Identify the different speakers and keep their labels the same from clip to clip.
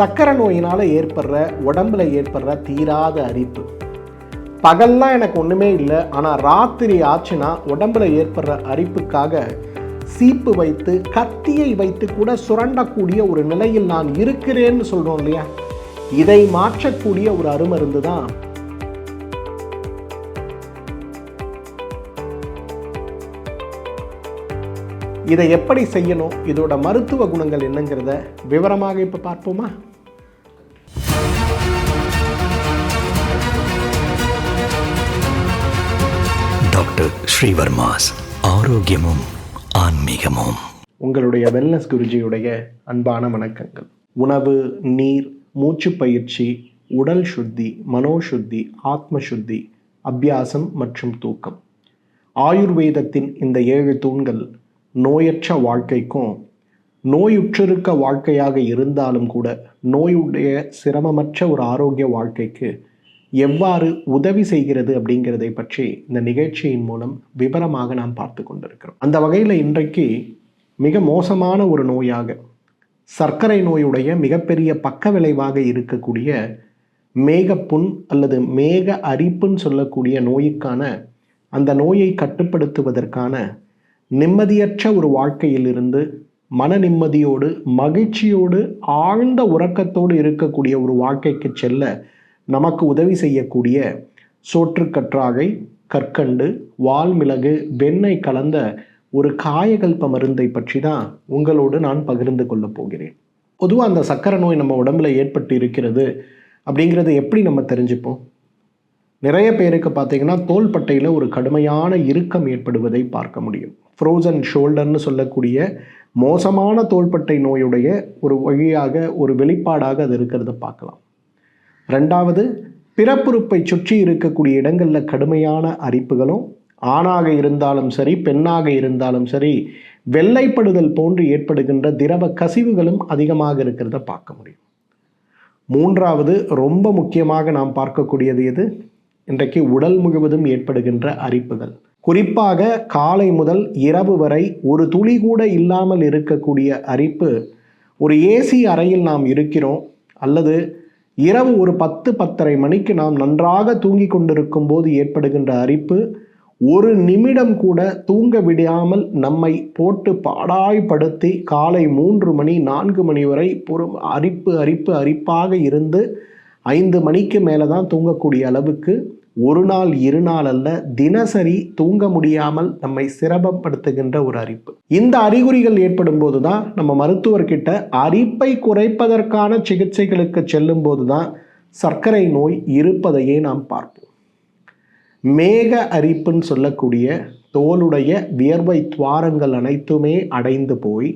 Speaker 1: சக்கரை நோயினால் ஏற்படுற உடம்புல ஏற்படுற தீராத அரிப்பு. பகல்லாம் எனக்கு ஒன்றுமே இல்லை ஆனால் ராத்திரி ஆச்சுன்னா உடம்புல ஏற்படுற அரிப்புக்காக சீப்பு வைத்து கத்தியை வைத்து கூட சுரண்டக்கூடிய ஒரு நிலையில் நான் இருக்கிறேன்னு சொல்கிறோம் இல்லையா? இதை மாற்றக்கூடிய ஒரு அருமருந்து தான் இதை எப்படி செய்யணும்? இதோட மருத்துவ குணங்கள் என்னங்கிறத விவரமாக இப்போ பார்ப்போமா?
Speaker 2: ஸ்ரீவர்மாஸ் ஆரோக்கியமும் ஆன்மீகமும்.
Speaker 1: உங்களுடைய வெல்னஸ் குருஜியுடைய அன்பான வணக்கங்கள். உணவு நீர் மூச்சு பயிற்சி உடல் சுத்தி மனோசுத்தி ஆத்ம சுத்தி அபியாசம் மற்றும் தூக்கம். ஆயுர்வேதத்தின் இந்த ஏழு தூண்கள் நோயற்ற வாழ்க்கைக்கும் நோயுற்றிருக்க வாழ்க்கையாக இருந்தாலும் கூட நோயுடைய சிரமமற்ற ஒரு ஆரோக்கிய வாழ்க்கைக்கு எவ்வாறு உதவி செய்கிறது அப்படிங்கிறதை பற்றி இந்த நிகழ்ச்சியின் மூலம் விவரமாக நாம் பார்த்து கொண்டிருக்கிறோம். அந்த வகையில் இன்றைக்கு மிக மோசமான ஒரு நோயாக சர்க்கரை நோயுடைய மிகப்பெரிய பக்க விளைவாக இருக்கக்கூடிய மேகப்புண் அல்லது மேக அரிப்புன்னு சொல்லக்கூடிய நோய்க்கான அந்த நோயை கட்டுப்படுத்துவதற்கான நிம்மதியற்ற ஒரு வாழ்க்கையிலிருந்து மன நிம்மதியோடு மகிழ்ச்சியோடு ஆழ்ந்த உறக்கத்தோடு இருக்கக்கூடிய ஒரு வாழ்க்கைக்கு செல்ல நமக்கு உதவி செய்யக்கூடிய சோற்றுக்கற்றாகை கற்கண்டு வால்மிளகு வெண்ணெய் கலந்த ஒரு காயகல்ப மருந்தை பற்றி தான் உங்களோடு நான் பகிர்ந்து கொள்ளப் போகிறேன். பொதுவாக அந்த சக்கரை நோய் நம்ம உடம்புல ஏற்பட்டு இருக்கிறது அப்படிங்கிறத எப்படி நம்ம தெரிஞ்சுப்போம்? நிறைய பேருக்கு பார்த்தீங்கன்னா தோள்பட்டையில் ஒரு கடுமையான இறுக்கம் ஏற்படுவதை பார்க்க முடியும். ஃப்ரோசன் ஷோல்டர்னு சொல்லக்கூடிய மோசமான தோள்பட்டை நோயுடைய ஒரு வழியாக ஒரு வெளிப்பாடாக அது இருக்கிறத பார்க்கலாம். ரெண்டாவது பிறப்புறுப்பை சுற்றி இருக்கக்கூடிய இடங்களில் கடுமையான அரிப்புகளும் ஆணாக இருந்தாலும் சரி பெண்ணாக இருந்தாலும் சரி வெள்ளைப்படுதல் போன்று ஏற்படுகின்ற திரவ கசிவுகளும் அதிகமாக இருக்கிறத பார்க்க முடியும். மூன்றாவது ரொம்ப முக்கியமாக நாம் பார்க்கக்கூடியது எது? இன்றைக்கு உடல் முழுவதும் ஏற்படுகின்ற அரிப்புகள். குறிப்பாக காலை முதல் இரவு வரை ஒரு துளி கூட இல்லாமல் இருக்கக்கூடிய அரிப்பு ஒரு ஏசி அறையில் நாம் இருக்கிறோம் அல்லது இரவு ஒரு பத்து பத்தரை மணிக்கு நாம் நன்றாக தூங்கி கொண்டிருக்கும் போது ஏற்படுகின்ற அரிப்பு ஒரு நிமிடம் கூட தூங்க விடாமல் நம்மை போட்டு பாடாய்படுத்தி காலை மூன்று மணி நான்கு மணி வரை பொறு அரிப்பு அரிப்பு அரிப்பாக இருந்து ஐந்து மணிக்கு மேலே தான் தூங்கக்கூடிய அளவுக்கு ஒரு நாள் இரு நாள் அல்ல தினசரி தூங்க முடியாமல் நம்மை சிரமப்படுத்துகின்ற ஒரு அரிப்பு இந்த அறிகுறிகள் ஏற்படும் போது தான் நம்ம மருத்துவர்கிட்ட அரிப்பை குறைப்பதற்கான சிகிச்சைகளுக்கு செல்லும் போது தான் சர்க்கரை நோய் இருப்பதையே நாம் பார்ப்போம். மேக அரிப்புன்னு சொல்லக்கூடிய தோலுடைய வியர்வை துவாரங்கள் அனைத்துமே அடைந்து போய்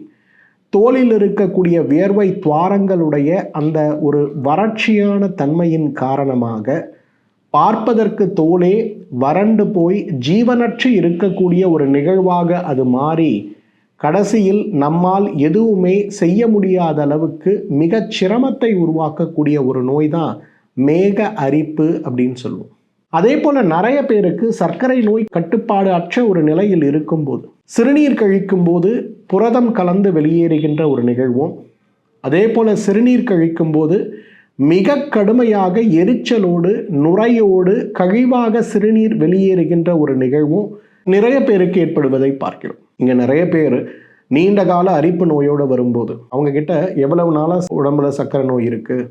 Speaker 1: தோலில் இருக்கக்கூடிய வியர்வை துவாரங்களுடைய அந்த ஒரு வறட்சியான தன்மையின் காரணமாக பார்ப்பதற்கு தோலே வறண்டு போய் ஜீவனற்று இருக்கக்கூடிய ஒரு நிகழ்வாக அது மாறி கடைசியில் நம்மால் எதுவுமே செய்ய முடியாத அளவுக்கு மிக சிரமத்தை உருவாக்கக்கூடிய ஒரு நோய் தான் மேக அரிப்பு அப்படின்னு சொல்லுவோம். அதே போல நிறைய பேருக்கு சர்க்கரை நோய் கட்டுப்பாடு அற்ற ஒரு நிலையில் இருக்கும்போது சிறுநீர் கழிக்கும் போது புரதம் கலந்து வெளியேறுகின்ற ஒரு நிகழ்வும் அதே போல சிறுநீர் கழிக்கும் போது மிக கடுமையாக எரிச்சலோடு நுரையோடு கழிவாக சிறுநீர் வெளியேறுகின்ற ஒரு நிகழ்வும் நிறைய பேருக்கு ஏற்படுவதை பார்க்கிறோம். இங்கே நிறைய பேர் நீண்ட கால அரிப்பு நோயோடு வரும்போது அவங்க கிட்ட எவ்வளவு நாளாக உடம்புல சர்க்கரை நோய் இருக்குது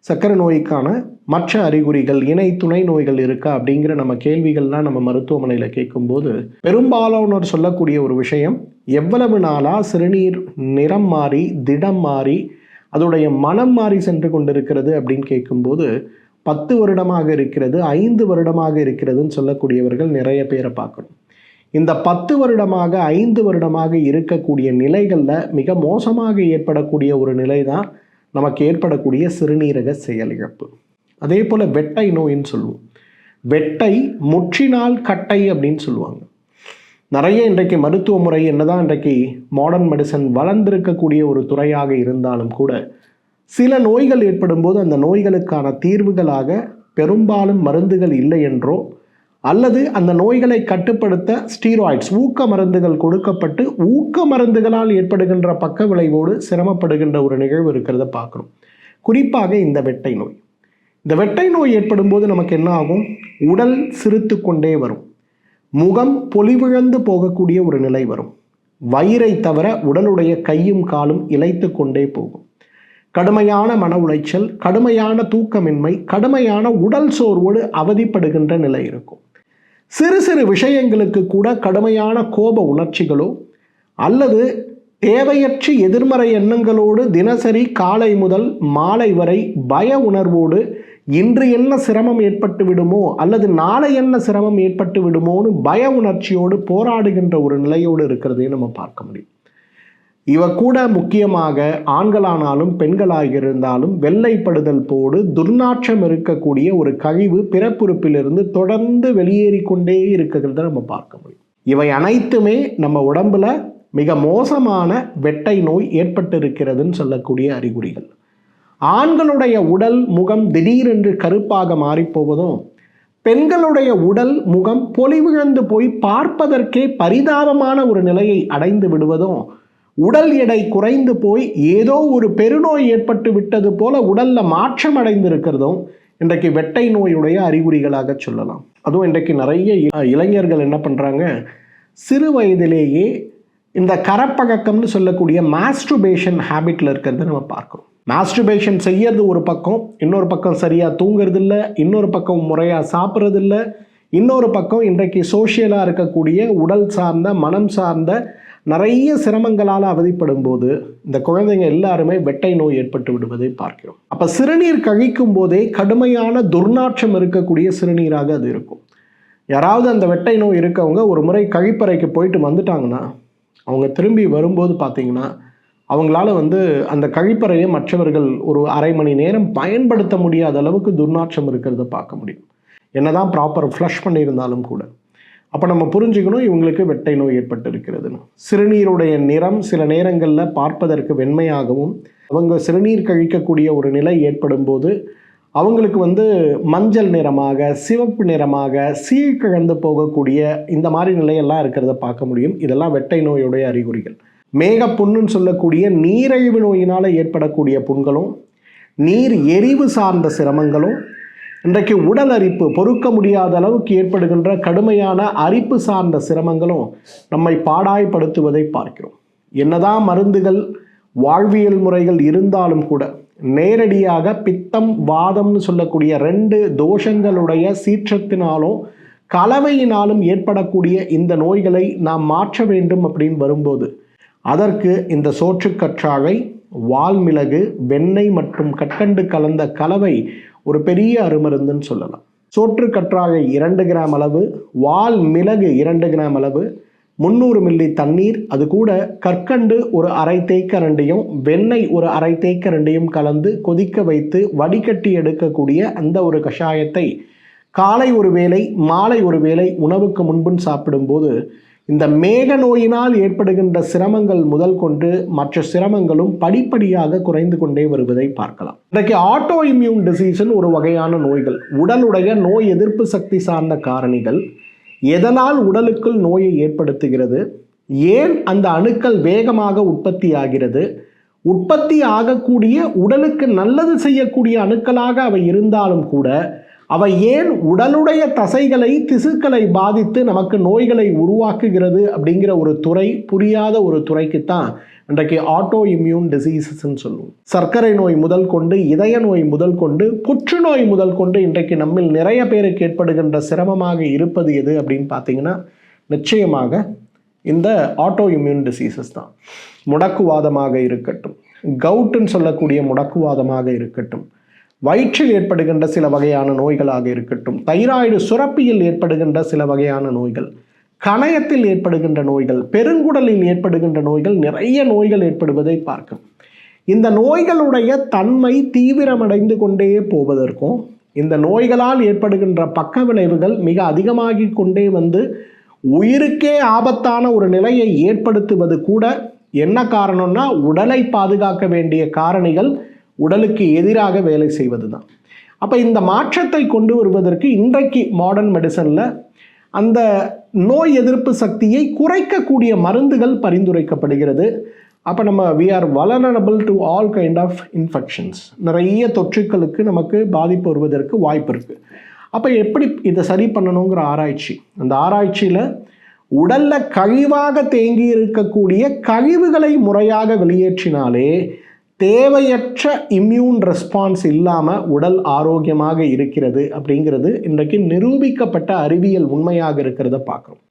Speaker 1: சர்க்கரை நோய்க்கான மற்ற அறிகுறிகள் இணை துணை நோய்கள் இருக்கா அப்படிங்கிற நம்ம கேள்விகள்லாம் நம்ம மருத்துவமனையில் கேட்கும்போது பெரும்பாலானோர் சொல்லக்கூடிய ஒரு விஷயம் எவ்வளவு நாளாக சிறுநீர் நிறம் மாறி திடம் மாறி அதோடைய மனம் மாறி சென்று கொண்டிருக்கிறது அப்படின்னு கேட்கும்போது பத்து வருடமாக இருக்கிறது ஐந்து வருடமாக இருக்கிறதுன்னு சொல்லக்கூடியவர்கள் நிறைய பேரை பார்க்கணும். இந்த பத்து வருடமாக ஐந்து வருடமாக இருக்கக்கூடிய நிலைகளில் மிக மோசமாக ஏற்படக்கூடிய ஒரு நிலை தான் நமக்கு ஏற்படக்கூடிய சிறுநீரக செயலிழப்பு அதே போல் வெட்டை நோயின்னு சொல்லுவோம். வெட்டை முற்றினால் கட்டை அப்படின்னு சொல்லுவாங்க. நிறைய இன்றைக்கு மருத்துவ முறை என்னதான் இன்றைக்கு மாடர்ன் மெடிசன் வளர்ந்திருக்கக்கூடிய ஒரு துறையாக இருந்தாலும் கூட சில நோய்கள் ஏற்படும் போது அந்த நோய்களுக்கான தீர்வுகளாக பெரும்பாலும் மருந்துகள் இல்லை என்றோ அல்லது அந்த நோய்களை கட்டுப்படுத்த ஸ்டீராய்ட்ஸ் ஊக்க மருந்துகள் கொடுக்கப்பட்டு ஊக்க மருந்துகளால் ஏற்படுகின்ற பக்க விளைவோடு சிரமப்படுகின்ற ஒரு நிகழ்வு இருக்கிறத பார்க்குறோம். குறிப்பாக இந்த வெட்டை நோய். இந்த வெட்டை நோய் ஏற்படும் போது நமக்கு என்ன ஆகும்? உடல் சிறுத்து கொண்டே வரும். முகம் பொலிவிழந்து போகக்கூடிய ஒரு நிலை வரும். வயிறை தவிர உடலுடைய கையும் காலும் இழைத்து கொண்டே போகும். கடுமையான மன உளைச்சல் கடுமையான தூக்கமின்மை கடுமையான உடல் சோர்வோடு அவதிப்படுகின்ற நிலை இருக்கும். சிறு சிறு விஷயங்களுக்கு கூட கடுமையான கோப உணர்ச்சிகளோ அல்லது தேவையற்ற எதிர்மறை எண்ணங்களோடு தினசரி காலை முதல் மாலை வரை பய உணர்வோடு இன்று என்ன சிரமம் ஏற்பட்டு விடுமோ அல்லது நாளை என்ன சிரமம் ஏற்பட்டு விடுமோன்னு பய உணர்ச்சியோடு போராடுகின்ற ஒரு நிலையோடு இருக்கிறதையும் நம்ம பார்க்க முடியும். இவ கூட முக்கியமாக ஆண்களானாலும் பெண்களாக இருந்தாலும் வெள்ளைப்படுதல் போடு துர்நாற்றம் இருக்கக்கூடிய ஒரு கழிவு பிறப்புறுப்பிலிருந்து தொடர்ந்து வெளியேறி கொண்டே இருக்கிறத நம்ம பார்க்க முடியும். இவை அனைத்துமே நம்ம உடம்புல மிக மோசமான வெட்டை நோய் ஏற்பட்டிருக்கிறதுன்னு சொல்லக்கூடிய அறிகுறிகள். ஆண்களுடைய உடல் முகம் திடீரென்று கருப்பாக மாறிப்போவதும் பெண்களுடைய உடல் முகம் பொலிவிழந்து போய் பார்ப்பதற்கே பரிதாபமான ஒரு நிலையை அடைந்து விடுவதும் உடல் எடை குறைந்து போய் ஏதோ ஒரு பெருநோய் ஏற்பட்டு விட்டது போல உடல்ல மாற்றம் அடைந்திருக்கிறதும் இன்றைக்கு வெட்டை நோயுடைய அறிகுறிகளாக சொல்லலாம். அதுவும் இன்றைக்கு நிறைய இளைஞர்கள் என்ன பண்ணுறாங்க சிறு வயதிலேயே இந்த கரப்பழக்கம்னு சொல்லக்கூடிய மாஸ்ட்ருபேஷன் ஹேபிட்ல இருக்கிறத நம்ம பார்க்குறோம் மாஸ்டர்பேஷன் செய்யறது ஒரு பக்கம் இன்னொரு பக்கம் சரியாக தூங்குறது இல்லை இன்னொரு பக்கம் முறையாக சாப்பிட்றது இல்லை இன்னொரு பக்கம் இன்றைக்கு சோஷியலாக இருக்கக்கூடிய உடல் சார்ந்த மனம் சார்ந்த நிறைய சிரமங்களால் அவதிப்படும் போது இந்த குழந்தைங்க எல்லாருமே வெட்டை நோய் ஏற்பட்டு விடுவதை பார்க்கிறோம். அப்போ சிறுநீர் கழிக்கும் போதே கடுமையான துர்நாற்றம் இருக்கக்கூடிய சிறுநீராக அது இருக்கும். யாராவது அந்த வெட்டை நோய் இருக்கவங்க ஒரு முறை கழிப்பறைக்கு போயிட்டு வந்துட்டாங்கன்னா அவங்க திரும்பி வரும்போது பார்த்தீங்கன்னா அவங்களால வந்து அந்த கழிப்பறையை மற்றவர்கள் ஒரு அரை மணி நேரம் பயன்படுத்த முடியாத அளவுக்கு துர்நாற்றம் இருக்கிறத பார்க்க முடியும். என்னதான் ப்ராப்பர் ஃப்ளஷ் பண்ணியிருந்தாலும் கூட. அப்போ நம்ம புரிஞ்சுக்கணும் இவங்களுக்கு வெட்டை நோய் ஏற்பட்டு இருக்கிறதுன்னு சிறுநீருடைய நிறம் சில நேரங்களில் பார்ப்பதற்கு வெண்மையாகவும் அவங்க சிறுநீர் கழிக்கக்கூடிய ஒரு நிலை ஏற்படும் போது அவங்களுக்கு வந்து மஞ்சள் நிறமாக சிவப்பு நிறமாக சீழ்கிழந்து போகக்கூடிய இந்த மாதிரி நிலையெல்லாம் இருக்கிறத பார்க்க முடியும். இதெல்லாம் வெட்டை நோயுடைய அறிகுறிகள். மேகப்புண்ணுன்னு சொல்லக்கூடிய நீரிழிவு நோயினால் ஏற்படக்கூடிய புண்களும் நீர் எரிவு சார்ந்த சிரமங்களும் இன்றைக்கு உடல் அரிப்பு பொறுக்க முடியாத அளவுக்கு ஏற்படுகின்ற கடுமையான அரிப்பு சார்ந்த சிரமங்களும் நம்மை பாடாய்படுத்துவதை பார்க்கிறோம். என்னதான் மருந்துகள் வாழ்வியல் முறைகள் இருந்தாலும் கூட நேரடியாக பித்தம் வாதம்னு சொல்லக்கூடிய ரெண்டு தோஷங்களுடைய சீற்றத்தினாலும் கலவையினாலும் ஏற்படக்கூடிய இந்த நோய்களை நாம் மாற்ற வேண்டும் அப்படின்னு வரும்போது அதற்கு இந்த சோற்றுக்கற்றாழை வால்மிளகு வெண்ணெய் மற்றும் கற்கண்டு கலந்த கலவை ஒரு பெரிய அருமருந்துன்னு சொல்லலாம். சோற்று கற்றாழை இரண்டு கிராம் அளவு வால் மிளகு இரண்டு கிராம் அளவு முந்நூறு மில்லி தண்ணீர் அது கூட கற்கண்டு ஒரு அரை தேக்கரண்டையும் வெண்ணெய் ஒரு அரை தேக்கரண்டையும் கலந்து கொதிக்க வைத்து வடிகட்டி எடுக்கக்கூடிய அந்த ஒரு கஷாயத்தை காலை ஒரு வேளை மாலை ஒரு வேளை உணவுக்கு முன்புன்னு சாப்பிடும்போது இந்த மேக நோயினால் ஏற்படுகின்ற சிரமங்கள் முதல் கொண்டு மற்ற சிரமங்களும் படிப்படியாக குறைந்து கொண்டே வருவதை பார்க்கலாம். இன்றைக்கு ஆட்டோ இம்யூன் டிசீஸ்னு ஒரு வகையான நோய்கள். உடலுடைய நோய் எதிர்ப்பு சக்தி சார்ந்த காரணிகள் எதனால் உடலுக்குள் நோயை ஏற்படுத்துகிறது? ஏன் அந்த அணுக்கள் வேகமாக உற்பத்தி ஆகிறது? உற்பத்தி ஆகக்கூடிய உடலுக்கு நல்லது செய்யக்கூடிய அணுக்களாக அவை இருந்தாலும் கூட அவை ஏன் உடலுடைய தசைகளை திசுக்களை பாதித்து நமக்கு நோய்களை உருவாக்குகிறது அப்படிங்கிற ஒரு துறை புரியாத ஒரு துறைக்குத்தான் இன்றைக்கு ஆட்டோ இம்யூன் டிசீசஸ்ன்னு சொல்லுவோம். சர்க்கரை நோய் முதல் கொண்டு இதய நோய் முதல் கொண்டு புற்றுநோய் முதல் கொண்டு இன்றைக்கு நம்மில் நிறைய பேருக்கு ஏற்படுகின்ற சிரமமாக இருப்பது எது அப்படின்னு பார்த்தீங்கன்னா நிச்சயமாக இந்த ஆட்டோ இம்யூன் டிசீசஸ் தான். முடக்குவாதமாக இருக்கட்டும். கவுட்டுன்னு சொல்லக்கூடிய முடக்குவாதமாக இருக்கட்டும். வயிற்றில் ஏற்படுகின்ற சில வகையான நோய்களாக இருக்கட்டும். தைராய்டு சுரப்பியில் ஏற்படுகின்ற சில வகையான நோய்கள் கணையத்தில் ஏற்படுகின்ற நோய்கள் பெருங்குடலில் ஏற்படுகின்ற நோய்கள் நிறைய நோய்கள் ஏற்படுவதை பார்க்கும். இந்த நோய்களுடைய தன்மை தீவிரமடைந்து கொண்டே போவதற்கும் இந்த நோய்களால் ஏற்படுகின்ற பக்க விளைவுகள் மிக அதிகமாகி கொண்டே வந்து உயிருக்கே ஆபத்தான ஒரு நிலையை ஏற்படுத்துவது கூட என்ன காரணம்னா உடலை பாதுகாக்க வேண்டிய காரணிகள் உடலுக்கு எதிராக வேலை செய்வது தான் அப்போ இந்த மாற்றத்தை கொண்டு வருவதற்கு இன்றைக்கு மாடர்ன் மெடிசனில் அந்த நோய் எதிர்ப்பு சக்தியை குறைக்கக்கூடிய மருந்துகள் பரிந்துரைக்கப்படுகிறது. அப்போ நம்ம we are vulnerable to all kind of infections நிறைய தொற்றுக்களுக்கு நமக்கு பாதிப்பு வருவதற்கு வாய்ப்பு இருக்குது அப்போ எப்படி இதை சரி பண்ணணுங்கிற ஆராய்ச்சி. அந்த ஆராய்ச்சியில் உடலில் கழிவாக தேங்கி இருக்கக்கூடிய கழிவுகளை முறையாக வெளியேற்றினாலே தேவையற்ற இம்யூன் ரெஸ்பான்ஸ் இல்லாமல் உடல் ஆரோக்கியமாக இருக்கிறது அப்படிங்கிறது இன்றைக்கு நிரூபிக்கப்பட்ட அறிவியல் உண்மையாக இருக்கிறத பார்க்குறோம்.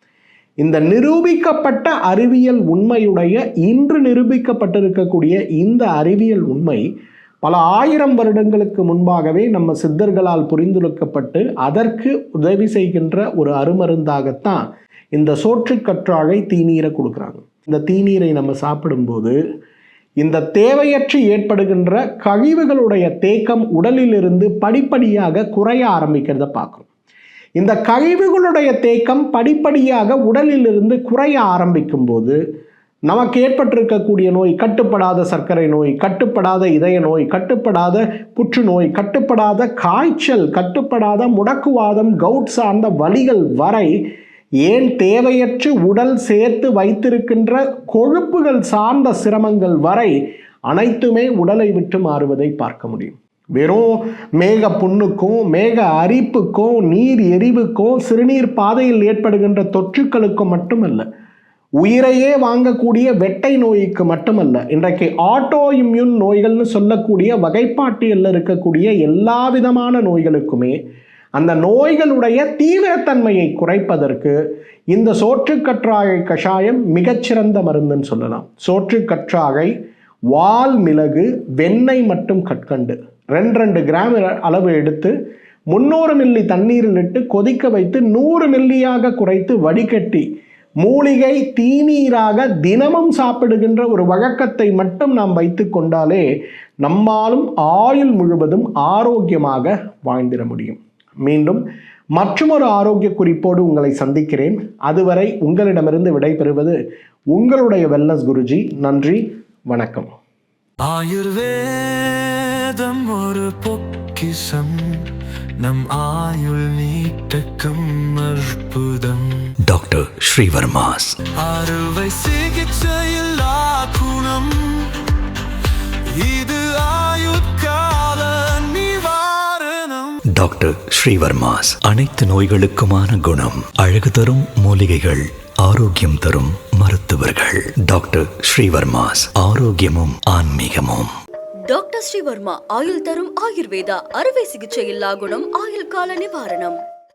Speaker 1: இந்த நிரூபிக்கப்பட்ட அறிவியல் உண்மையுடைய இன்று நிரூபிக்கப்பட்டிருக்கக்கூடிய இந்த அறிவியல் உண்மை பல ஆயிரம் வருடங்களுக்கு முன்பாகவே நம்ம சித்தர்களால் புரிந்துரைக்கப்பட்டு அதற்கு உதவி செய்கின்ற ஒரு அருமருந்தாகத்தான் இந்த சோற்றுக்கற்றாழை தீநீரை கொடுக்குறாங்க. இந்த தீநீரை நம்ம சாப்பிடும்போது இந்த தேவையற்று ஏற்படுகின்ற கழிவுகளுடைய தேக்கம் உடலிலிருந்து படிப்படியாக குறைய ஆரம்பிக்கிறத பார்க்குறோம். இந்த கழிவுகளுடைய தேக்கம் படிப்படியாக உடலிலிருந்து குறைய ஆரம்பிக்கும் போது நமக்கு ஏற்பட்டிருக்கக்கூடிய நோய் கட்டுப்படாத சர்க்கரை நோய் கட்டுப்படாத இதய நோய் கட்டுப்படாத புற்றுநோய் கட்டுப்படாத காய்ச்சல் கட்டுப்படாத முடக்குவாதம் கவுட் சார்ந்த வழிகள் வரை ஏன் தேவையற்று உடல் சேர்த்து வைத்திருக்கின்ற கொழுப்புகள் சார்ந்த சிரமங்கள் வரை அனைத்துமே உடலை விட்டு மாறுவதை பார்க்க முடியும். வெறும் மேக புண்ணுக்கும் மேக அரிப்புக்கும் நீர் எரிவுக்கும் சிறுநீர் பாதையில் ஏற்படுகின்ற தொற்றுக்களுக்கும் மட்டுமல்ல உயிரையே வாங்கக்கூடிய வெட்டை நோய்க்கு மட்டுமல்ல இன்றைக்கு ஆட்டோ இம்யூன் நோய்கள்னு சொல்லக்கூடிய வகைப்பாட்டியலில் இருக்கக்கூடிய எல்லா விதமான நோய்களுக்குமே அந்த நோய்களுடைய தீவிரத்தன்மையை குறைப்பதற்கு இந்த சோற்றுக்கற்றாழை கஷாயம் மிகச்சிறந்த மருந்துன்னு சொல்லலாம். சோற்றுக்கற்றாழை வால் மிளகு வெண்ணெய் மற்றும் கற்கண்டு. ரெண்டு ரெண்டு கிராம் அளவு எடுத்து முந்நூறு மில்லி தண்ணீரில் இட்டு கொதிக்க வைத்து நூறு மில்லியாக குறைத்து வடிகட்டி மூலிகை தீநீராக தினமும் சாப்பிடுகின்ற ஒரு வழக்கத்தை மட்டும் நாம் வைத்து கொண்டாலே நம்மாலும் ஆயுள் முழுவதும் ஆரோக்கியமாக வாழ்ந்திட முடியும். மீண்டும் மற்றொரு ஆரோக்கிய குறிப்போடு உங்களை சந்திக்கிறேன். அதுவரை உங்களிடமிருந்து விடைபெறுவது உங்களுடைய வெல்னஸ் குருஜி. நன்றி வணக்கம்.
Speaker 3: ஆயுர்வேதம் ஒரு பொக்கிஷம். நம் ஆயுள் நீட்டக்கும் அற்புதம்.
Speaker 2: டாக்டர் ஸ்ரீவர்மாஸ்.
Speaker 3: அறுவை சிகிச்சையில்லா
Speaker 2: டாக்டர் ஸ்ரீவர்மாஸ். அனைத்து நோய்களுக்குமான குணம் அழகு தரும் மூலிகைகள் ஆரோக்கியம் தரும் மருத்துவர்கள். டாக்டர் ஸ்ரீவர்மாஸ் ஆரோக்கியமும் ஆன்மீகமும்.
Speaker 4: டாக்டர் ஸ்ரீவர்மா ஆயுள் தரும் ஆயுர்வேதா அறுவை சிகிச்சை இல்லா குணம் ஆயுள் கால நிவாரணம்.